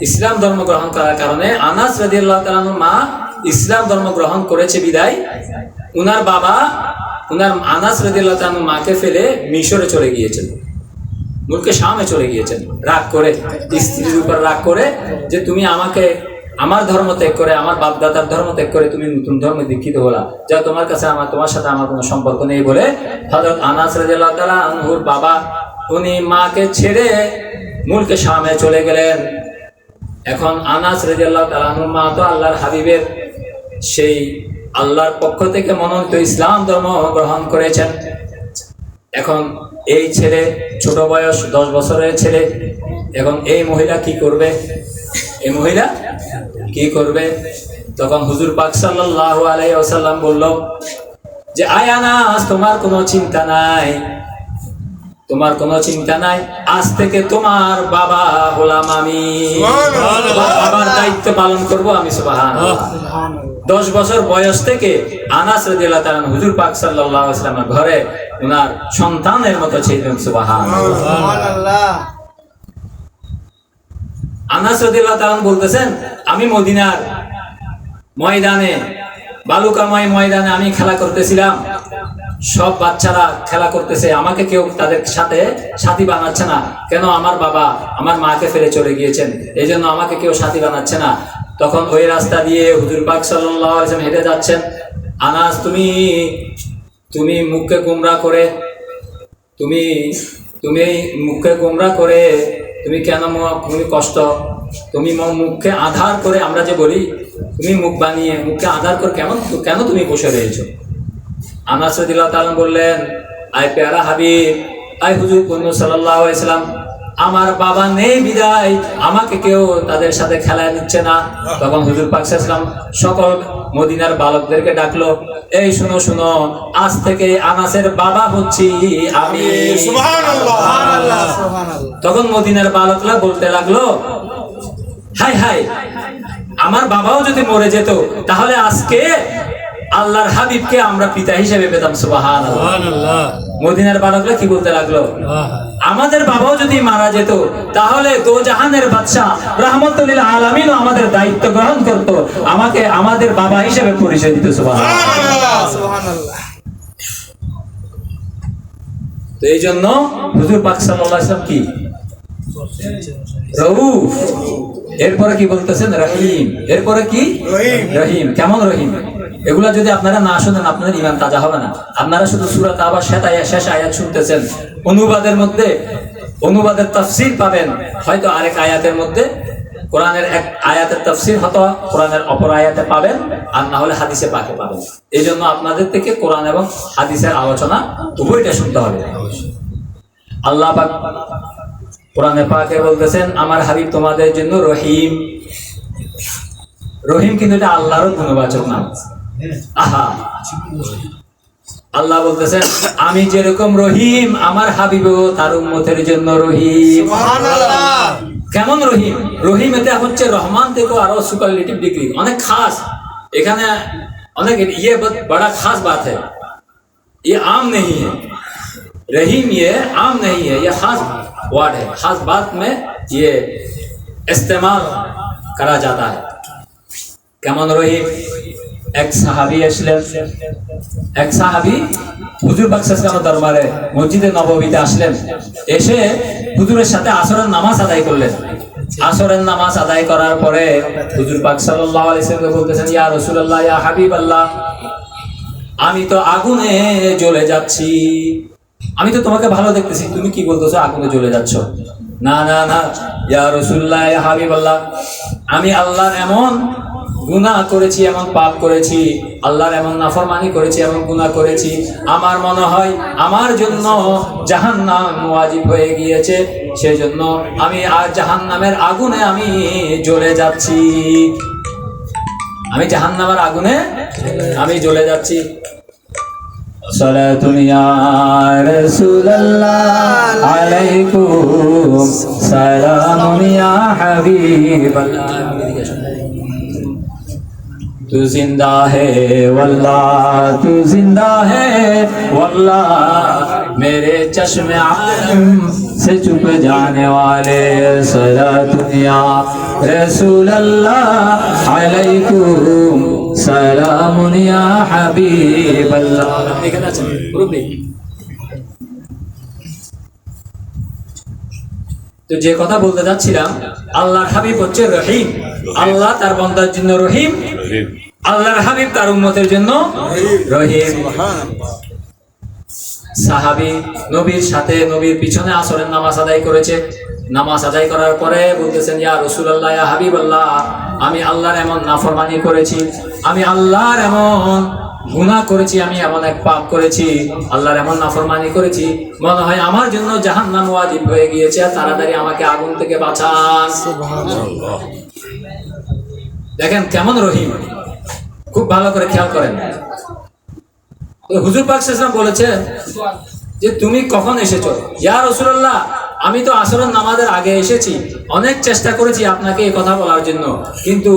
ইসলাম ধর্ম গ্রহণ করার কারণে আনাস তাআলার মা ইসলাম ধর্ম গ্রহণ করেছে বিদায়। উনার বাবা, উনার আনাস রাদিয়াল্লাহু তাআলার মাকে ফেলে মিশরে চলে গিয়েছেন। মুলকে শামে চলে গিয়েছেন। রাগ করে, স্ত্রীর উপর রাগ করে যে তুমি আমাকে, আমার ধর্ম ত্যাগ করে, আমার বাপদাদার ধর্ম ত্যাগ করে তুমি নতুন ধর্মে দীক্ষিত হলা। যা তোমার কাছে আমার, তোমার সাথে আমার কোনো সম্পর্ক নেই বলে হযরত আনাস রাদিয়াল্লাহু তাআলা আনহুর বাবা, উনি মাকে ছেড়ে মুলকে শামে চলে গেলেন। এখন আনাস আনহুর মা তো আল্লাহর হাবিবের সেই আল্লাহর পক্ষ থেকে মনোনীত ইসলাম ধর্ম গ্রহণ করেছেন। এখন এই ছেলে ছোট বয়স দশ বছরের ছেলে। এখন এই মহিলা কি করবে? এই মহিলা কি করবে? তখন হুজুর পাক সাল্লাল্লাহু আলাইহি ওয়াসাল্লাম বলল যে, আয় আনাস, তোমার কোনো চিন্তা নাই। তোমার কোনো চিন্তা নাই। আজ থেকে তোমার বাবা হলাম আমি। বাবার দায়িত্ব পালন করব আমি সুবহানাল্লাহ। দশ বছর বয়স থেকে আনাস রাদিয়াল্লাহু তাআলা হুজুর পাক আলাইহি ঘরে ওনার সন্তানের মতো ছিলেন সুবহানাল্লাহ। আনাস রাদিয়াল্লাহু তাআলা বলতেছেন আমি মদিনার ময়দানে বালুকাময় ময়দানে আমি খেলা করতেছিলাম। সব বাচ্চারা খেলা করতেছে, আমাকে কেউ তাদের সাথে সাথী বানাচ্ছে না। কেন আমার বাবা আমার মাকে ফেলে চলে গিয়েছেন? এই জন্য আমাকে কেউ সাথী বানাচ্ছে না। তখন ওই রাস্তা দিয়ে হুজুর পাক আলাইহি হেঁটে যাচ্ছেন। আনাস, তুমি তুমি মুখকে গুমরা করে, তুমি তুমি মুখকে গুমরা করে, তুমি কেন তুমি কষ্ট? তুমি মুখকে আধার করে আমরা যে বলি, তুমি মুখ বানিয়ে, মুখকে আধার করে কেমন কেন তুমি বসে রয়েছো? আনাস বললেন আয় পেয়ারা হাবিব আয় হুজুর আলাইহি সাল্লাম আমার বাবা নেই বিদায় আমাকে কেউ তাদের সাথে খেলায় নিচ্ছে না। তখন হুজুর পাক সাল্লাম সকল মদিনার বালকদেরকে ডাকলো এই শুনো শুনো আজ থেকে আনাসের বাবা হচ্ছি আমি। তখন মদিনার বালকরা বলতে লাগল হাই হাই আমার বাবাও যদি মরে যেত তাহলে আজকে আল্লাহর হাবিবকে আমরা পিতা হিসেবে পেতাম সুবাহান মদিনার বালকরা কি বলতে লাগল? আমাদের বাবাও যদি মারা যেত তাহলে দো জাহানের বাদশাহ রহমতুল্লাহ আলমিনও আমাদের দায়িত্ব গ্রহণ করত। আমাকে আমাদের বাবা হিসেবে পরিচয় দিত সুবাহান তো এই জন্য হুজুর পাক সাল্লাল্লাহু আলাইহি কি? রউফ। এরপরে কি বলতেছেন? রহিম। এরপরে কি? রহিম। রহিম। কেমন রহিম? এগুলা যদি আপনারা না শোনেন, আপনাদের ইমান তাজা হবে না। আপনারা শুধু সুরাত আবার আয়াত শেষ আয়াত শুনতেছেন। অনুবাদের মধ্যে, অনুবাদের তাফসীর পাবেন। হয়তো আরেক আয়াতের মধ্যে কোরআনের এক আয়াতের তাফসীর হয়তো কোরআনের অপর আয়াতে পাবেন, আর না হলে হাদিসে পাকে পাবেন। এই জন্য আপনাদের থেকে কোরআন এবং হাদিসের আলোচনা উভয়টা শুনতে হবে। আল্লাহ পাক কোরআনে পাকে বলতেছেন, আমার হাবিব তোমাদের জন্য রহিম। রহিম কিন্তু এটা আল্লাহরও গুণবাচক নাম। আল্লাহ বলতেছেন আমি যেরকম রহিম আমার হাবিবও তার উম্মতের জন্য রহিম কেমন রহিম রহিম এটা হচ্ছে রহমান থেকে আরো সুপারলেটিভ ডিগ্রি অনেক খাস এখানে অনেক ইয়ে ব- बड़ा खास बात है ये आम नहीं है रहीम ये आम नहीं है ये खास वर्ड है खास बात में ये इस्तेमाल करा जाता है কেমন রহিম এক সাহাবি আসলেন। এক সাহাবি হুজুর বাক্সাসলামের দরবারে মসজিদে নববীতে আসলেন। এসে হুজুরের সাথে আসরের নামাজ আদায় করলেন। আসরের নামাজ আদায় করার পরে হুজুর পাক আলাইহি বলতেছেন, ইয়া রাসূলুল্লাহ, ইয়া হাবিবাল্লাহ, আমি তো আগুনে জ্বলে যাচ্ছি। আমি তো তোমাকে ভালো দেখতেছি। তুমি কি বলতেছো, আগুনে জ্বলে যাচ্ছ? না না না। ইয়া রাসূলুল্লাহ, ইয়া হাবিবাল্লাহ। আমি আল্লাহর এমন গুনাহ করেছি, এমন পাপ করেছি, আল্লাহর এমন নাফরমানি করেছি, এমন গুনাহ করেছি, আমার মনে হয় আমার জন্য জাহান্নাম ওয়াজিব হয়ে গিয়েছে সেই জন্য আমি আর জাহান্নামের আগুনে আমি জ্বলে যাচ্ছি। আমি জাহান্নামের আগুনে আমি জ্বলে যাচ্ছি। صلاة يا رسول الله عليكم. سلام يا حبيب تو زندہ ہے واللہ، تو زندہ ہے واللہ. میرے چشم عالم سے چھپ جانے والے صلاة دنیا رسول اللہ علیکم সালামুন ইয়া হাবিবাল্লাহ। এখানে তো যে কথা বলতে যাচ্ছিলাম আল্লাহ হাবিব হচ্ছে রহিম। আল্লাহ তার বন্দার জন্য রহিম। আল্লাহর হাবিব তার উন্মতের জন্য রহিম। সাহাবি নবীর সাথে নবীর পিছনে আসরের নামাজ আদায় করেছে। নামাজ আদায় করার পরে বলতেছেন ইয়া রসুল্লাহ ইয়া হাবিব আল্লাহ আমি আল্লাহর এমন নাফরমানি করেছি আমি আল্লাহর এমন গুনাহ করেছি আমি এমন এক পাপ করেছি আল্লাহর এমন নাফরমানি করেছি মনে হয় আমার জন্য জাহান্নাম ওয়াজিব হয়ে গিয়েছে আর তাড়াতাড়ি আমাকে আগুন থেকে বাঁচান। দেখেন কেমন রহিম। খুব ভালো করে খেয়াল করেন। হুজুর পাক বলেছেন যে তুমি কখন এসেছ? ইয়া রাসূলুল্লাহ আমি তো আসরের নামাজের আগে এসেছি। অনেক চেষ্টা করেছি আপনাকে এই কথা বলার জন্য। কিন্তু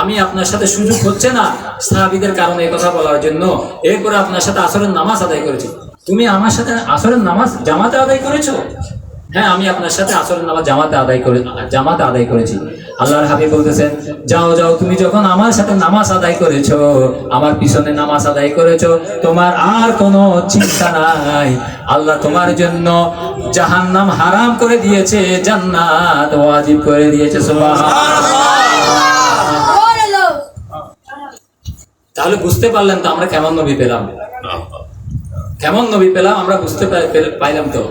আমি আপনার সাথে সুযোগ হচ্ছে না সাহাবিদের কারণে এই কথা বলার জন্য। এরপরে আপনার সাথে আসরের নামাজ আদায় করেছি। তুমি আমার সাথে আসরের নামাজ জামাতে আদায় করেছ? হ্যাঁ আমি আপনার সাথে আসরের নামাজ জামাতে আদায় করে জামাতে আদায় করেছি। আল্লাহর হাবিব বলতেছেন যাও যাও তুমি যখন আমার সাথে নামাজ আদায় করেছ আমার পিছনে নামাজ আদায় করেছ তোমার আর কোনো চিন্তা নাই। আল্লাহ তোমার জন্য জাহান্নাম হারাম করে দিয়েছে জান্নাত ওয়াজিব করে দিয়েছে তাহলে বুঝতে পারলেন তো আমরা কেমন নবী পেলাম? কেমন নবী পেলাম আমরা বুঝতে পাইলাম তো।